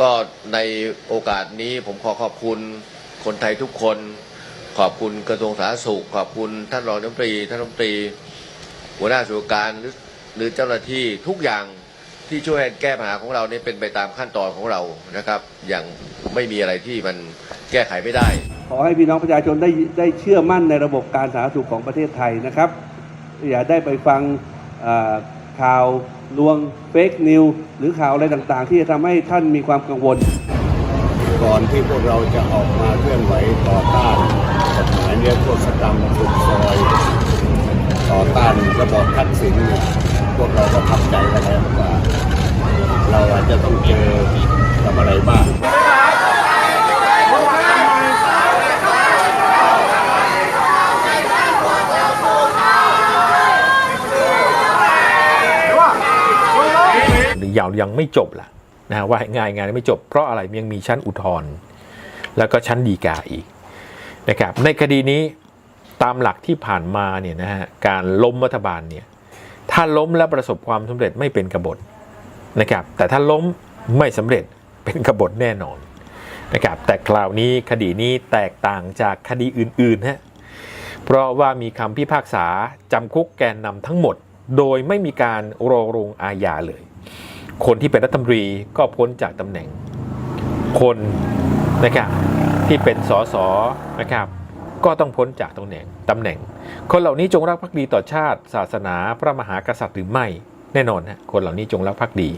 ก็ในโอกาสนี้ผมขอขอบคุณคนไทยทุกคน ขอบคุณกระทรวงสาธารณสุข ขอบคุณท่านรองนายกรัฐมนตรีท่านรัฐมนตรี หัวหน้าส่วนการหรือหรือเจ้าหน้าที่ทุกอย่างที่ช่วยแก้ปัญหาของเราเนี่ยเป็นไปตามขั้นตอนของเรานะครับ อย่างไม่มีอะไรที่มันแก้ไขไม่ได้ ขอให้พี่น้องประชาชนได้ได้เชื่อมั่นในระบบการสาธารณสุขของประเทศไทยนะครับ อย่าได้ไปฟังอ่อ ข่าวลวงเฟกนิวหรือข่าวอะไรต่างๆ ที่จะทำให้ท่านมีความกังวล ก่อนที่พวกเราจะออกมาเคลื่อนไหวต่อต้านกฎหมายเนี่ยโทษกรรมสุดซอยต่อต้านระบอบทักษิณเนี่ยพวกเราก็ทำใจกันแล้วว่า เราอาจจะต้องเจอกับอะไรบ้าง หรือยังไม่จบล่ะนะว่างายงานไม่จบ เพราะอะไรยังมีชั้นอุทธรณ์แล้วก็ชั้นฎีกาอีกนะครับในคดีนี้ตามหลักที่ผ่านมาเนี่ยนะฮะการล้มรัฐบาลเนี่ยถ้าล้มแล้วประสบความสำเร็จไม่เป็นกบฏนะครับแต่ถ้าล้มไม่สำเร็จเป็นกบฏแน่นอนนะครับแต่คราวนี้คดีนี้แตกต่างจากคดีอื่นๆฮะเพราะว่ามีคำพิพากษาจำคุกแกนนำทั้งหมด โดยไม่มีการรอลงอาญาเลย คนที่เป็นรัฐมนตรีก็พ้นจากตำแหน่ง คนนะครับที่เป็นสสนะครับก็ต้องพ้นจากตำแหน่งตำแหน่ง คนเหล่านี้จงรักภักดีต่อชาติ ศาสนา พระมหากษัตริย์หรือไม่ แน่นอนฮะคนเหล่านี้จงรักภักดี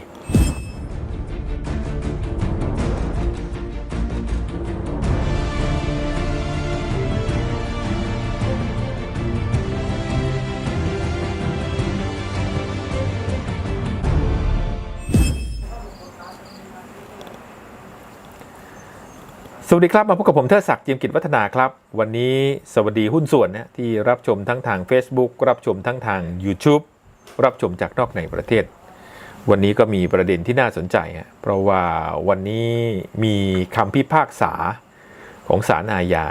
สวัสดีครับ มาพบกับผมเทิดศักดิ์จียมกิจวัฒนาครับ วันนี้สวัสดีหุ้นส่วนนะที่รับชมทั้งทาง Facebook รับชมทั้งทาง YouTube รับชมจากนอกในประเทศ วันนี้ก็มีประเด็นที่น่าสนใจฮะเพราะว่าวันนี้มีคำพิพากษาของศาลอาญา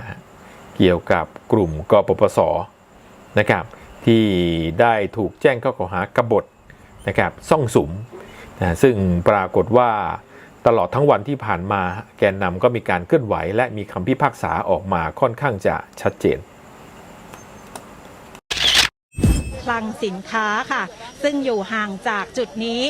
เกี่ยวกับกลุ่มกปปสนะครับที่ได้ถูกแจ้งข้อกล่าวหากบฏนะครับซ่องสุมนะซึ่งปรากฏว่า ตลอดทั้งวันที่ผ่านมาแกนนำก็มีการเคลื่อนไหว และมีคำพิพากษาออกมาค่อนข้างจะชัดเจนคลังสินค้าค่ะ ซึ่งอยู่ห่างจากจุดนี้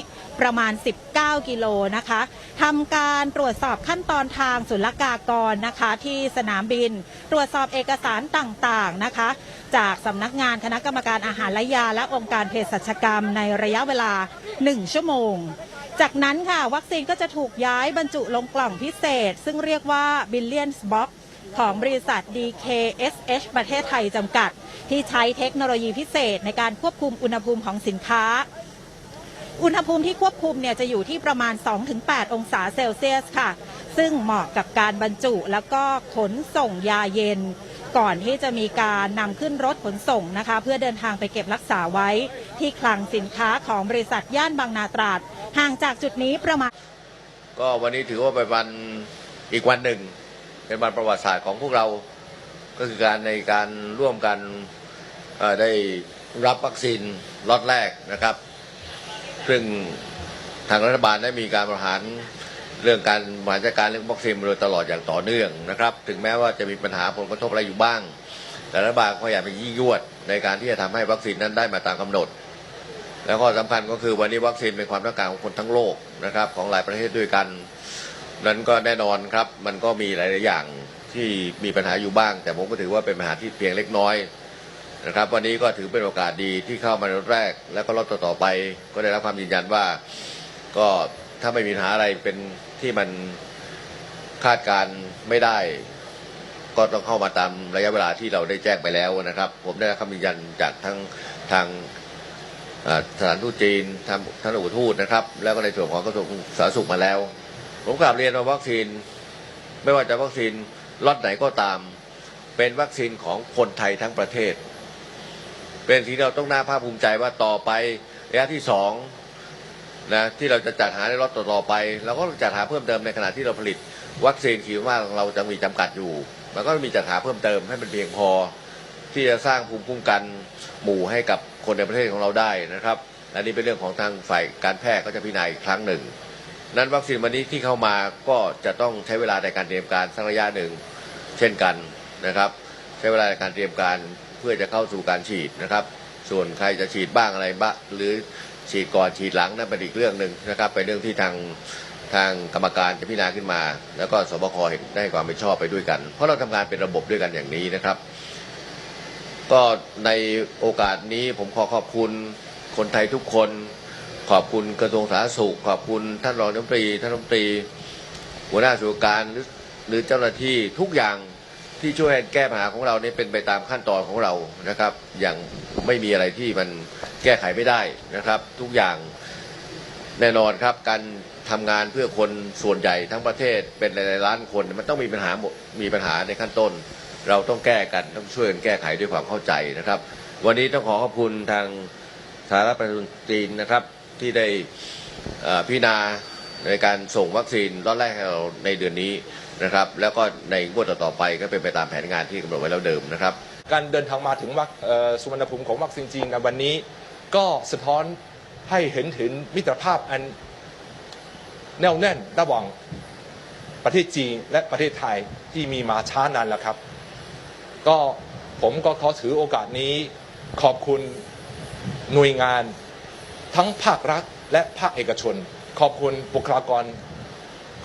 ประมาณ 19 กิโลนะคะทำการตรวจสอบขั้นตอนทางศุลกากรนะคะ ที่สนามบิน ตรวจสอบเอกสารต่างๆนะคะ จากสำนักงานคณะกรรมการอาหารและยา และองค์การเภสัชกรรมในระยะเวลา 1 ชั่วโมง จากนั้นค่ะ วัคซีนก็จะถูกย้ายบรรจุลงกล่องพิเศษ ซึ่งเรียกว่า Billions Box ของบริษัท DKSH ประเทศไทยจำกัด ที่ใช้เทคโนโลยีพิเศษในการควบคุมอุณหภูมิของสินค้า อุณหภูมิที่ควบคุมเนี่ยจะอยู่ที่ประมาณ 2-8 องศาเซลเซียสค่ะ ซึ่งเหมาะกับการบรรจุแล้วก็ขนส่งยาเย็น ก่อนที่จะมีการนำขึ้นรถขนส่งนะคะ เพื่อเดินทางไปเก็บรักษาไว้ ที่คลังสินค้าของบริษัทย่านบางนาตราด ห่างจากจุดนี้ประมาณ ก็วันนี้ถือว่าเป็นวันอีกวันหนึ่ง เป็นวันประวัติศาสตร์ของพวกเรา ก็คือการในการร่วมกันได้รับวัคซีนล็อตแรกนะครับ ซึ่งทางรัฐบาลได้มีการบริหารเรื่องการบริหารจัดการเรื่องวัคซีนมาโดยตลอดอย่างต่อเนื่องนะครับ ถึงแม้ว่าจะมีปัญหาผลกระทบอะไรอยู่บ้าง แต่รัฐบาลก็พยายามไปยิ่ยวดในการที่จะทำให้วัคซีนนั้นได้มาตามกำหนด แล้วก็สำคัญก็คือวันนี้วัคซีนเป็นความต้องการของคนทั้งโลกนะครับของหลายประเทศด้วยกัน นั้นก็แน่นอนครับมันก็มีหลาย ๆ อย่างที่มีปัญหาอยู่บ้าง แต่ผมก็ถือว่าเป็นปัญหาที่เพียงเล็กน้อยนะครับวันนี้ก็ถือเป็นโอกาสดีที่เข้ามาในรถแรก แล้วก็รถต่อๆไปก็ได้รับความยืนยันว่าก็ถ้าไม่มีปัญหาอะไรเป็นที่มันคาดการณ์ไม่ได้ ก็ต้องเข้ามาตามระยะเวลาที่เราได้แจ้งไปแล้วนะครับ ผมได้รับคำยืนยันจากทั้งทาง สถานทูตจีนทางท่านอุทูตนะครับ แล้วก็ในส่วนของกระทรวงสาธารณสุขมาแล้ว ผมกลับเรียนว่าวัคซีน ไม่ว่าจะวัคซีนล็อตไหนก็ตาม เป็นวัคซีนของคนไทยทั้งประเทศ เป็นที่เราต้องน่าภาคภูมิใจว่าต่อไประยะที่สองนะที่เราจะจัดหาในล็อตต่อๆไปเราก็จัดหาเพิ่มเติมในขณะที่เราผลิต วัคซีนขีดว่าของเราจะมีจำกัดอยู่ มันก็มีจัดหาเพิ่มเติมให้มันเพียงพอ ที่จะสร้างภูมิคุ้มกันหมู่ให้กับคนในประเทศของเราได้นะครับอันนี้เป็นเรื่องของทางฝ่ายการแพทย์ก็จะพิจารณาอีกครั้งหนึ่ง นั้นวัคซีนวันนี้ที่เข้ามาก็จะต้องใช้เวลาในการเตรียมการสักระยะหนึ่ง เช่นกันนะครับ ใช้เวลาในการเตรียมการเพื่อจะเข้าสู่การฉีดนะครับ ส่วนใครจะฉีดบ้างอะไรบ้างหรือฉีดก่อนฉีดหลังนั่นเป็นอีกเรื่องหนึ่งนะครับเป็นเรื่องที่ทางทางกรรมการจะพิจารณาขึ้นมา แล้วก็สบคเห็นได้ความเป็นชอบไปด้วยกัน เพราะเราทำงานเป็นระบบด้วยกันอย่างนี้นะครับ ก็ในโอกาสนี้ผมขอขอบคุณคนไทยทุกคน ขอบคุณกระทรวงสาธารณสุข ขอบคุณท่านรองนายกรัฐมนตรีท่านรัฐมนตรี หัวหน้าส่วนการหรือหรือเจ้าหน้าที่ทุกอย่างที่ช่วยแก้ปัญหาของเราเนี่ยเป็นไปตามขั้นตอนของเรานะครับ อย่างไม่มีอะไรที่มันแก้ไขไม่ได้นะครับ ทุกอย่างแน่นอนครับการทำงานเพื่อคนส่วนใหญ่ทั้งประเทศเป็นหลายๆล้านคน มันต้องมีปัญหาหมดมีปัญหาในขั้นต้น เราต้องแก้กันต้องช่วยกันแก้ไขด้วยความเข้าใจนะครับ วันนี้ต้องขอขอบคุณทางสาธารณประชาชนจีนนะครับที่ได้พิจารณาในการส่งวัคซีนล็อตแรกให้เราในเดือนนี้นะครับ แล้วก็ในงวดต่อไปก็เป็นไปตามแผนงานที่กำหนดไว้แล้วเดิมนะครับ การเดินทางมาถึงวัคสุวรรณภูมิของวัคซีนจีนในวันนี้ ก็สะท้อนให้เห็นถึงมิตรภาพอันแน่วแน่นระหว่างประเทศจีนและประเทศไทยที่มีมาช้านานแล้วครับ ก็ผมก็ขอถือโอกาสนี้ขอบคุณหน่วยงาน ทั้งภาครัฐและภาคเอกชน ขอบคุณบุคลากร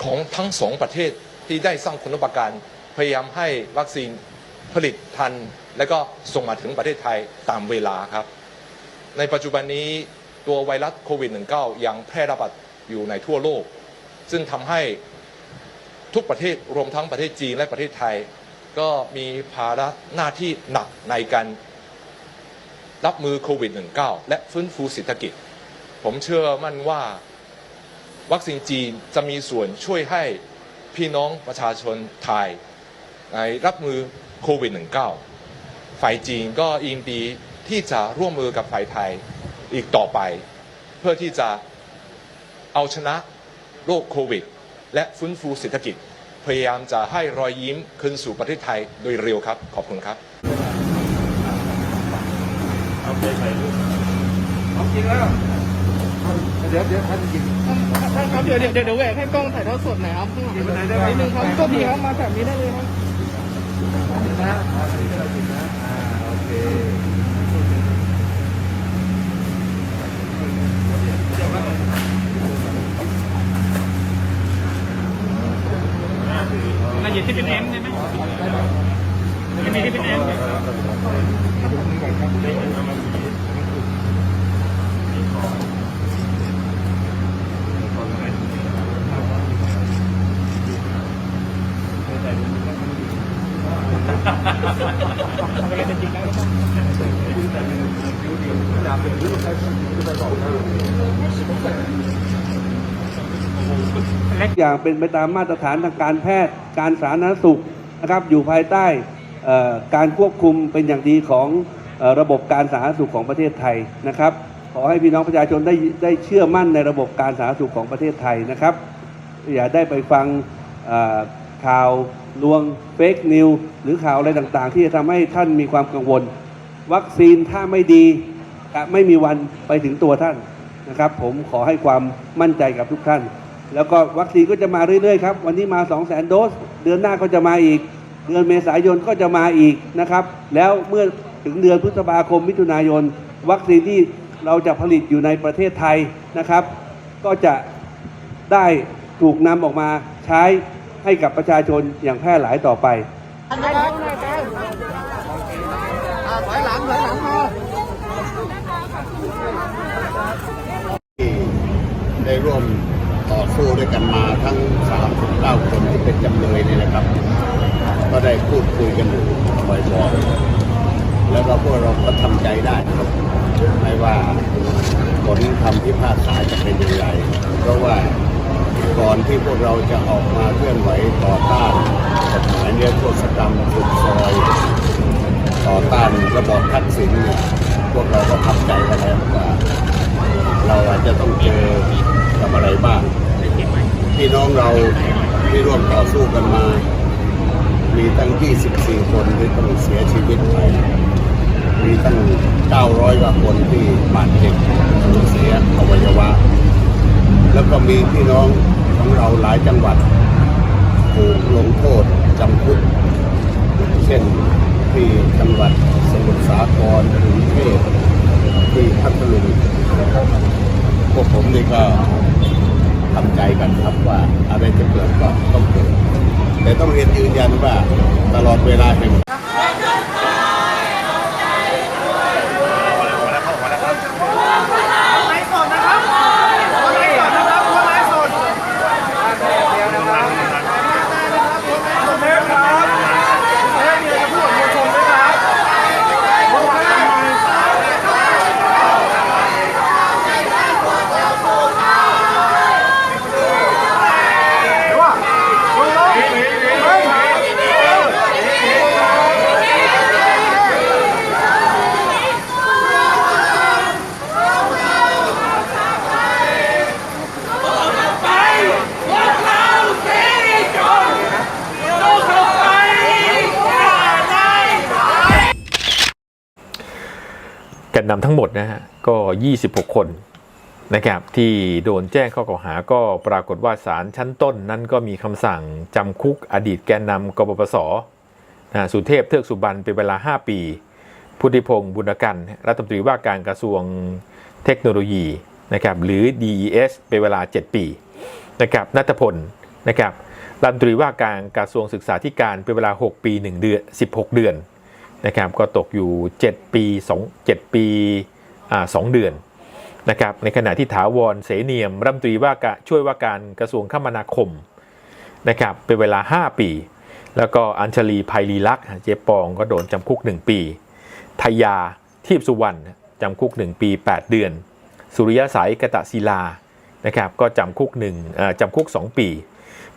ของทั้งสองประเทศที่ได้สร้างคุณูปการ พยายามให้วัคซีนผลิตทัน และก็ส่งมาถึงประเทศไทยตามเวลาครับ ในปัจจุบันนี้ตัวไวรัสโควิด -19 ยังแพร่ระบาดอยู่ในทั่วโลก ซึ่งทำให้ทุกประเทศรวมทั้งประเทศจีนและประเทศไทย ก็มีภาระหน้าที่หนักในการรับมือโควิด -19 และฟื้นฟูเศรษฐกิจ ผมเชื่อมั่นว่าวัคซีนจีนจะมีส่วนช่วยให้พี่น้องประชาชนไทยในรับมือโควิด -19 ฝ่ายจีนก็ยินดีที่จะร่วมมือกับฝ่ายไทยอีกต่อไป เพื่อที่จะเอาชนะโรคโควิด และฟื้นฟูเศรษฐกิจ พยายามจะให้รอยยิ้มคืนสู่ประเทศไทยโดยเร็วครับ ขอบคุณครับท่านครับเดี๋ยวเดี๋ยวเดี๋ยวแหวกให้กล้องถ่ายทอดสดหน่อยครับข้างหลังนิดนึงครับก็ดีครับมาแบบนี้ได้เลยครับนะที่เป็นเอ็ มใช่ไหมจะมีที่เป็นเอย่างเป็นไปตามมาตรฐานทางการแพทย์ การสาธารณสุขนะครับอยู่ภายใต้การควบคุมเป็นอย่างดีของอระบบการสาธารณสุขของประเทศไทยนะครับ ขอให้พี่น้องประชาชนได้ได้เชื่อมั่นในระบบการสาธารณสุขของประเทศไทยนะครับ อย่าได้ไปฟังข่าวลวงเฟกนิวหรือข่าวอะไรต่างๆ ที่จะทำให้ท่านมีความกังวล วัคซีนถ้าไม่ดีจะไม่มีวันไปถึงตัวท่านนะครับ ผมขอให้ความมั่นใจกับทุกท่าน แล้วก็วัคซีนก็จะมาเรื่อยๆครับ วันนี้มา 2 0 0 0 0 0 โดส เดือนหน้าก็จะมาอีก เดือนเมษายนก็จะมาอีกนะครับ แล้วเมื่อถึงเดือนพฤษภาคมมิถุนายน วัคซีนที่เราจะผลิตอยู่ในประเทศไทยนะครับ ก็จะได้ถูกนำออกมาใช้ให้กับประชาชนอย่างแพร่หลายต่อไปที่ได้ร่วม ต่อสู้ด้วยกันมาทั้ง 39 คนที่เป็นจำเลยนี่นะครับ ก็ได้พูดคุยกันอยู่บ่อยๆแล้วก็พวกเราก็ทำใจได้ครับไม่ว่าผลคำพิพากษาจะเป็นอย่างไรเพราะว่าก่อนที่พวกเราจะออกมาเคลื่อนไหวต่อต้านกฎหมายเนื้อโทษกรรมสุดซอยต่อต้านระบอบทักษิณเนี่ยพวกเราก็ทำใจกันแล้วว่า เราอาจจะต้องเจอกับอะไรบ้าง พี่น้องเราที่ร่วมต่อสู้กันมา มีตั้ง 24 คนที่ต้องเสียชีวิตไป มีตั้ง 900กว่าคนที่บาดเจ็บสูญเสียอวัยวะ แล้วก็มีพี่น้องของเราหลายจังหวัดถูกลงโทษจำคุก เช่นที่จังหวัดสมุทรสาครกรุงเทพที่พัทลุงพวกผมนี่ก็ ทำใจกันครับว่าอะไรจะเกิดก็ต้องเกิด แต่ต้องเรียนยืนยันว่าตลอดเวลาแห่ง แกนนำทั้งหมดนะฮะก็ 26 คนนะครับที่โดนแจ้งข้อกล่าวหาก็ปรากฏว่าศาลชั้นต้นนั้นก็มีคำสั่งจำคุกอดีตแกนนำกบปสนะสุเทพเทือกสุบรรณเป็นเวลา 5 ปี พุทธิพงศ์บุญกันรัฐมนตรีว่าการกระทรวงเทคโนโลยีนะครับหรือ DES เป็นเวลา 7 ปีนะครับนัทพลนะครับรัฐมนตรีว่าการกระทรวงศึกษาธิการเป็นเวลา 6 ปี 1 เดือน 16 เดือน นะครับก็ตกอยู่ 7 ปี2 7ปีอ่า2เดือนนะครับในขณะที่ถาวรเสนียมรัฐมนตรีว่าการช่วยว่าการกระทรวงคมนาคมนะครับเป็นเวลา 5 ปี แล้วก็อัญชลีภัยรีลักษ์เจ๊ปองก็โดนจำคุก 1 ปีทยาทีพสุวรรณจำคุก 1 ปี 8 เดือน สุริยสายกตะศิลานะครับก็จำคุก1อ่อจำคุก 2 ปี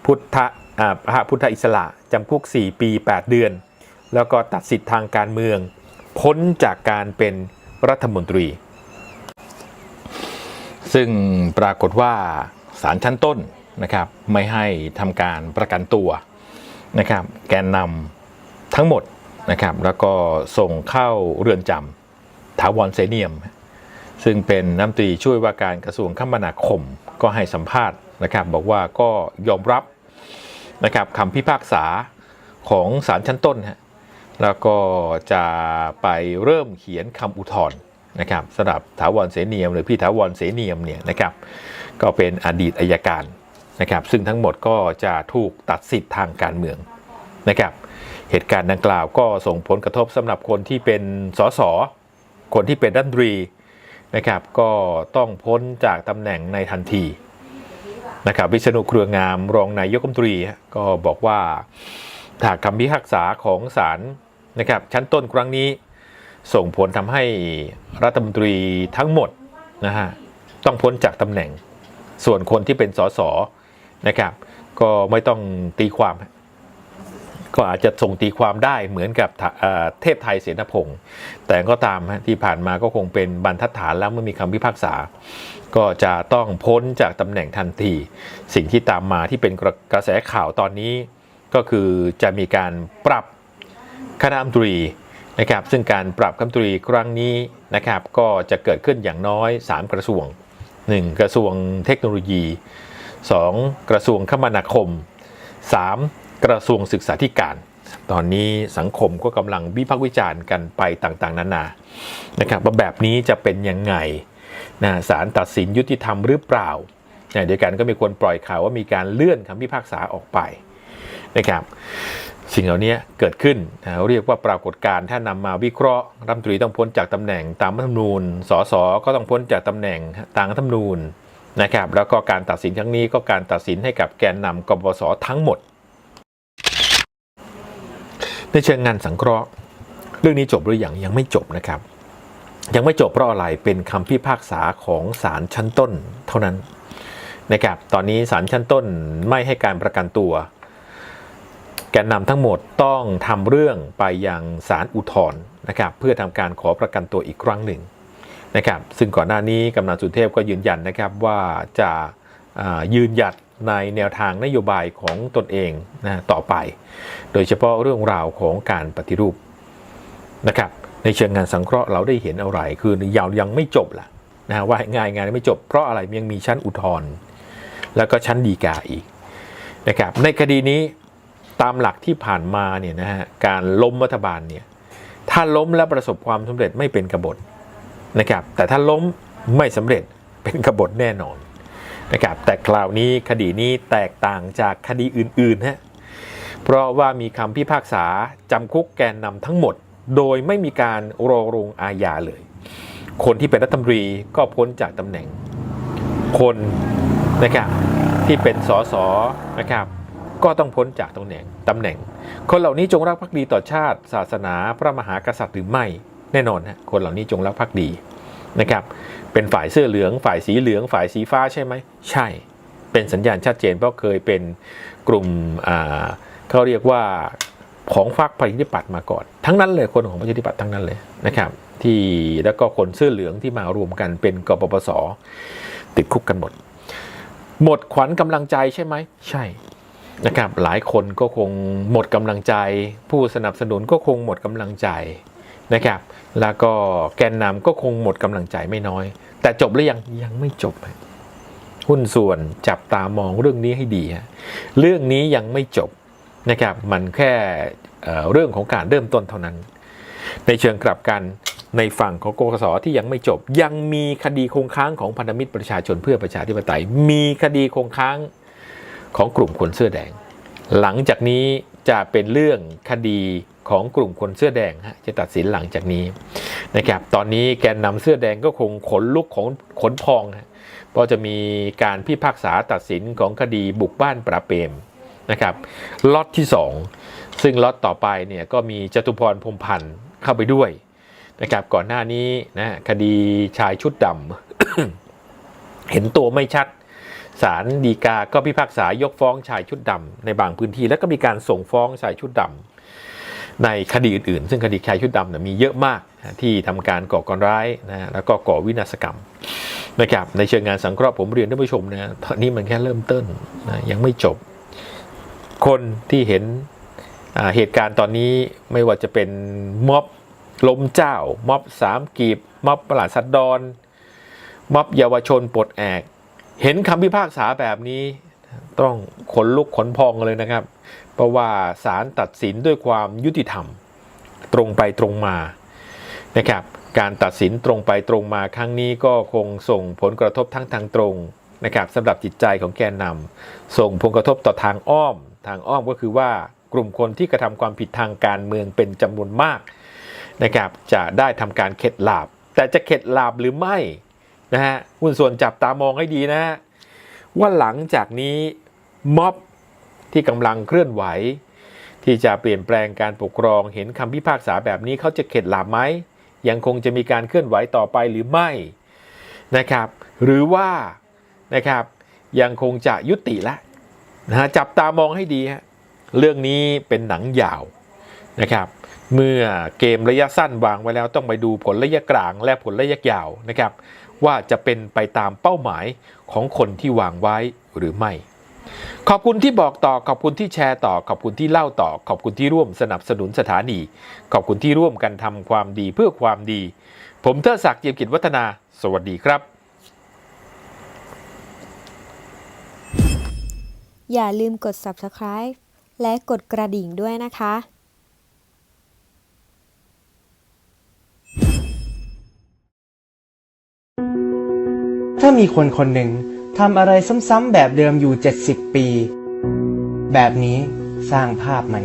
พุทธอ่าพระพุทธอิสระจำคุก 4 ปี 8 เดือน แล้วก็ตัดสิทธิ์ทางการเมือง พ้นจากการเป็นรัฐมนตรี ซึ่งปรากฏว่าศาลชั้นต้นนะครับไม่ให้ทำการประกันตัวนะครับแกนนำทั้งหมดนะครับแล้วก็ส่งเข้าเรือนจำถาวรเสนียม ซึ่งเป็นน้ำตรีช่วยว่าการกระทรวงคมนาคมก็ให้สัมภาษณ์นะครับบอกว่าก็ยอมรับนะครับคำพิพากษาของศาลชั้นต้นฮะ แล้วก็จะไปเริ่มเขียนคำอุทธรณ์นะครับสำหรับถาวรเสนียม หรือพี่ถาวรเสนียมเนี่ยนะครับ ก็เป็นอดีตอายการนะครับ ซึ่งทั้งหมดก็จะถูกตัดสิทธิ์ทางการเมืองนะครับ เหตุการณ์ดังกล่าวก็ส่งผลกระทบสำหรับคนที่เป็นสสคนที่เป็นรัฐมนตรีนะครับ ก็ต้องพ้นจากตำแหน่งในทันทีนะครับวิษณุเครืองามรองนายกรัฐมนตรีก็บอกว่าถ้าคำพิพากษาของศาล นะครับชั้นต้นครั้งนี้ส่งผลทำให้รัฐมนตรีทั้งหมดนะฮะต้องพ้นจากตำแหน่ง ส่วนคนที่เป็นสสนะครับ ก็ไม่ต้องตีความ ก็อาจจะส่งตีความได้เหมือนกับทะเอ่อเทพไทยเสนาพงศ์แต่ก็ตามฮะที่ผ่านมาก็คงเป็นบรรทัดฐานแล้วเมื่อมีคำพิพากษา ก็จะต้องพ้นจากตำแหน่งทันที สิ่งที่ตามมาที่เป็นกระกระแสข่าวตอนนี้ ก็คือจะมีการปรับ คณะรัฐมนตรีนะครับซึ่งการปรับคณะรัฐมนตรีครั้งนี้นะครับก็จะเกิดขึ้นอย่างน้อย 3 กระทรวง 1 กระทรวงเทคโนโลยี 2 กระทรวงคมนาคม 3 กระทรวงศึกษาธิการ ตอนนี้สังคมก็กำลังวิพากษ์วิจารณ์กันไปต่างๆ นานานะครับว่าแบบนี้จะเป็นยังไงนะศาลตัดสินยุติธรรมหรือเปล่านะเดียวกันก็มีคนปล่อยข่าวว่ามีการเลื่อนคำพิพากษาออกไปนะครับ สิ่งเหล่านี้เกิดขึ้น เรียกว่าปรากฏการณ์ถ้านำมาวิเคราะห์รัฐมนตรีต้องพ้นจากตำแหน่งตามรัฐธรรมนูญสสก็ต้องพ้นจากตำแหน่งตามรัฐธรรมนูญนะครับแล้วก็การตัดสินครั้งนี้ก็การตัดสินให้กับแกนนำกบสทั้งหมด ในเชิงงานสังเคราะห์ เรื่องนี้จบหรือยังยังไม่จบนะครับ ยังไม่จบเพราะอะไรเป็นคำพิพากษาของศาลชั้นต้น เท่านั้นนะครับตอนนี้ศาลชั้นต้นไม่ให้การประกันตัว แกนนำทั้งหมดต้องทำเรื่องไปยังศาลอุทธรณ์นะครับเพื่อทำการขอประกันตัวอีกครั้งหนึ่งนะครับซึ่งก่อนหน้านี้กำนันสุเทพก็ยืนยันนะครับว่าจะายืนหยัดในแนวทางนโยบายของตนเองนะต่อไป โดยเฉพาะเรื่องราวของการปฏิรูปนะครับในเชิงงานสังเคราะห์เราได้เห็นอะไร คือยาวยังไม่จบล่ะนะว่างายงานไม่จบเพราะอะไรยังมีชั้นอุทธรณ์แล้วก็ชั้นฎีกาอีกนะครับในคดีนี้ ตามหลักที่ผ่านมาเนี่ยนะฮะการล้มรัฐบาลเนี่ยถ้าล้มแล้วประสบความสำเร็จไม่เป็นกบฏนะครับ แต่ถ้าล้มไม่สำเร็จเป็นกบฏแน่นอนนะครับแต่คราวนี้คดีนี้แตกต่างจากคดีอื่นๆฮะเพราะว่ามีคำพิพากษาจำคุกแกนนำทั้งหมด โดยไม่มีการรอลงอาญาเลย คนที่เป็นรัฐมนตรีก็พ้นจากตำแหน่ง คนนะครับที่เป็นสสนะครับ ก็ต้องพ้นจากตำแหน่งตำแหน่ง คนเหล่านี้จงรักภักดีต่อชาติ ศาสนาพระมหากษัตริย์หรือไม่ แน่นอนฮะคนเหล่านี้จงรักภักดีนะครับ เป็นฝ่ายเสื้อเหลือง ฝ่ายสีเหลือง ฝ่ายสีฟ้าใช่ไหม ใช่ เป็นสัญญาณชัดเจนเพราะเคยเป็นกลุ่มเขาเรียกว่าของพรรคประชาธิปัตย์มาก่อน ทั้งนั้นเลยคนของประชาธิปัตย์ทั้งนั้นเลยนะครับ ที่แล้วก็คนเสื้อเหลืองที่มารวมกันเป็นกปปสติดคุกกันหมด หมดขวัญกำลังใจใช่ไหม ใช่ นะครับหลายคนก็คงหมดกำลังใจ ผู้สนับสนุนก็คงหมดกำลังใจนะครับ แล้วก็แกนนำก็คงหมดกำลังใจไม่น้อย แต่จบหรือยังยังไม่จบ หุ้นส่วนจับตามองเรื่องนี้ให้ดีฮะเรื่องนี้ยังไม่จบนะครับมันแค่เเรื่องของการเริ่มต้นเท่านั้น ในเชิงกลับกันในฝั่งของกกสที่ยังไม่จบ ยังมีคดีคงค้างของพันธมิตรประชาชนเพื่อประชาธิปไตย มีคดีคงค้าง ของกลุ่มคนเสื้อแดง หลังจากนี้จะเป็นเรื่องคดีของกลุ่มคนเสื้อแดงฮะจะตัดสินหลังจากนี้นะครับตอนนี้แกนนำเสื้อแดงก็คงขนลุกของขนพองฮะเพราะจะมีการพิพากษาตัดสินของคดีบุกบ้านปราเปรมนะครับล็อตที่ 2 ซึ่งล็อตต่อไปเนี่ยก็มีจตุพรพรมพันธ์เข้าไปด้วยนะครับก่อนหน้านี้นะคดีชายชุดดำเห็นตัวไม่ชัด ศาลฎีกาก็พิพากษายกฟ้องชายชุดดำในบางพื้นที่ แล้วก็มีการส่งฟ้องชายชุดดำในคดีอื่นๆ ซึ่งคดีชายชุดดำเนี่ยมีเยอะมากที่ทำการก่อการร้ายนะแล้วก็ก่อวินาศกรรมนะครับในเชิงงานสังเคราะห์ผมเรียนท่านผู้ชมนะตอนนี้มันแค่เริ่มต้นนะยังไม่จบ คนที่เห็นเหตุการณ์ตอนนี้ไม่ว่าจะเป็นม็อบล้มเจ้าม็อบสามกีบม็อบประหลาดสัดดอนม็อบเยาวชนปลดแอก เห็นคำพิพากษาแบบนี้ ต้องขนลุกขนพองเลยนะครับ เพราะว่าศาลตัดสินด้วยความยุติธรรม ตรงไปตรงมานะครับการตัดสินตรงไปตรงมาครั้งนี้ก็คงส่งผลกระทบทั้งทางตรงนะครับสำหรับจิตใจของแกนนำส่งผลกระทบต่อทางอ้อม ทางอ้อมก็คือว่ากลุ่มคนที่กระทำความผิดทางการเมืองเป็นจำนวนมากนะครับจะได้ทำการเข็ดหลาบ แต่จะเข็ดหลาบหรือไม่ นะฮะหุ้นส่วนจับตามองให้ดีนะฮะว่าหลังจากนี้ม็อบที่กำลังเคลื่อนไหว ที่จะเปลี่ยนแปลงการปกครองเห็นคำพิพากษาแบบนี้เขาจะเข็ดหลาบไหมยังคงจะมีการเคลื่อนไหวต่อไปหรือไม่นะครับ หรือว่านะครับยังคงจะยุติละนะฮะจับตามองให้ดีฮะเรื่องนี้เป็นหนังยาวนะครับเมื่อเกมระยะสั้นวางไว้แล้วต้องไปดูผลระยะกลางและผลระยะยาวนะครับ ว่าจะเป็นไปตามเป้าหมายของคนที่วางไว้หรือไม่ ขอบคุณที่บอกต่อขอบคุณที่แชร์ต่อขอบคุณที่เล่าต่อ ขอบคุณที่ร่วมสนับสนุนสถานี ขอบคุณที่ร่วมกันทำความดีเพื่อความดี ผมเทอศักดิ์เจียมกิจวัฒนา สวัสดีครับ อย่าลืมกด subscribe และกดกระดิ่งด้วยนะคะ ถ้ามีคนคนหนึ่งทำอะไรซ้ำๆแบบเดิมอยู่ 70 ปี แบบนี้สร้างภาพไหม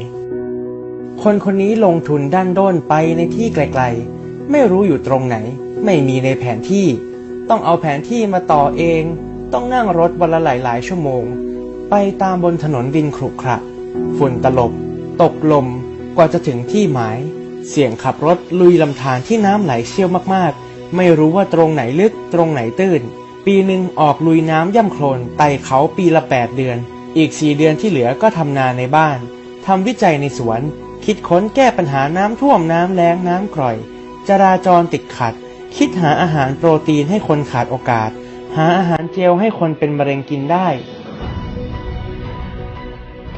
คนคนนี้ลงทุนด้านด้นไปในที่ไกลๆ ไม่รู้อยู่ตรงไหน ไม่มีในแผนที่ ต้องเอาแผนที่มาต่อเอง ต้องนั่งรถวันละหลาย ๆ ชั่วโมง ไปตามบนถนนดินขรุขระฝุ่นตลบ ตกลม กว่าจะถึงที่หมาย เสี่ยงขับรถลุยลำธารที่น้ำไหลเชี่ยวมากๆ ไม่รู้ว่าตรงไหนลึกตรงไหนตื้น ปีหนึ่งออกลุยน้ำย่ำโคลนไต่เขาปีละ 8 เดือน อีก 4 เดือนที่เหลือก็ทำนาในบ้านทำวิจัยในสวน คิดค้นแก้ปัญหาน้ำท่วมน้ำแล้งน้ำกร่อย จราจรติดขัด คิดหาอาหารโปรตีนให้คนขาดโอกาส หาอาหารเจลให้คนเป็นมะเร็งกินได้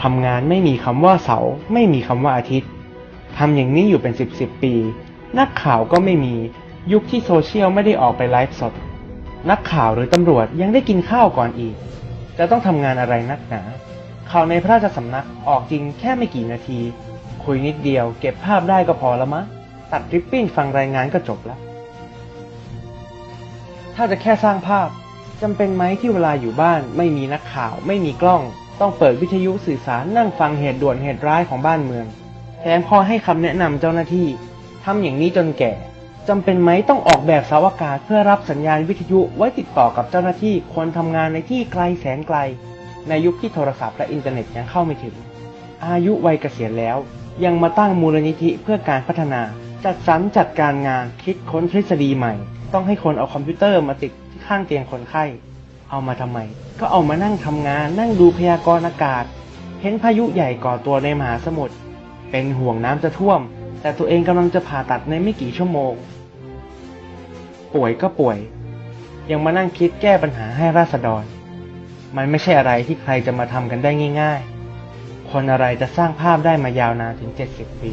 ทำงานไม่มีคำว่าเสาร์ไม่มีคำว่าอาทิตย์ทำอย่างนี้อยู่เป็นสิบสิบปี นักข่าวก็ไม่มี ยุคที่โซเชียลไม่ได้ออกไปไลฟ์สด นักข่าวหรือตำรวจยังได้กินข้าวก่อนอีก จะต้องทำงานอะไรนักหนา ข่าวในพระราชสำนักออกจริงแค่ไม่กี่นาที คุยนิดเดียวเก็บภาพได้ก็พอละมะ ตัดริปปิ้นฟังรายงานก็จบแล้วถ้าจะแค่สร้างภาพจำเป็นไหมที่เวลาอยู่บ้าน ไม่มีนักข่าว ไม่มีกล้อง ต้องเปิดวิทยุสื่อสารนั่งฟังเหตุด่วนเหตุร้ายของบ้านเมืองแถมพอให้คำแนะนำเจ้าหน้าที่ทำอย่างนี้จนแก่ จำเป็นไหมต้องออกแบบเสาอากาศเพื่อรับสัญญาณวิทยุไว้ติดต่อกับเจ้าหน้าที่คนทำงานในที่ไกลแสนไกล ในยุคที่โทรศัพท์และอินเทอร์เน็ตยังเข้าไม่ถึง อายุวัยเกษียณแล้ว ยังมาตั้งมูลนิธิเพื่อการพัฒนา จัดสรรจัดการงานคิดค้นทฤษฎีใหม่ ต้องให้คนเอาคอมพิวเตอร์มาติดที่ข้างเตียงคนไข้ เอามาทำไม ก็เอามานั่งทำงาน นั่งดูพยากรณ์อากาศ เห็นพายุใหญ่ก่อตัวในมหาสมุทรเป็นห่วงน้ำจะท่วม แต่ตัวเองกำลังจะผ่าตัดในไม่กี่ชั่วโมง ป่วยก็ป่วย ยังมานั่งคิดแก้ปัญหาให้ราษฎร มันไม่ใช่อะไรที่ใครจะมาทำกันได้ง่าย ๆ คนอะไรจะสร้างภาพได้มายาวนานถึง 70 ปี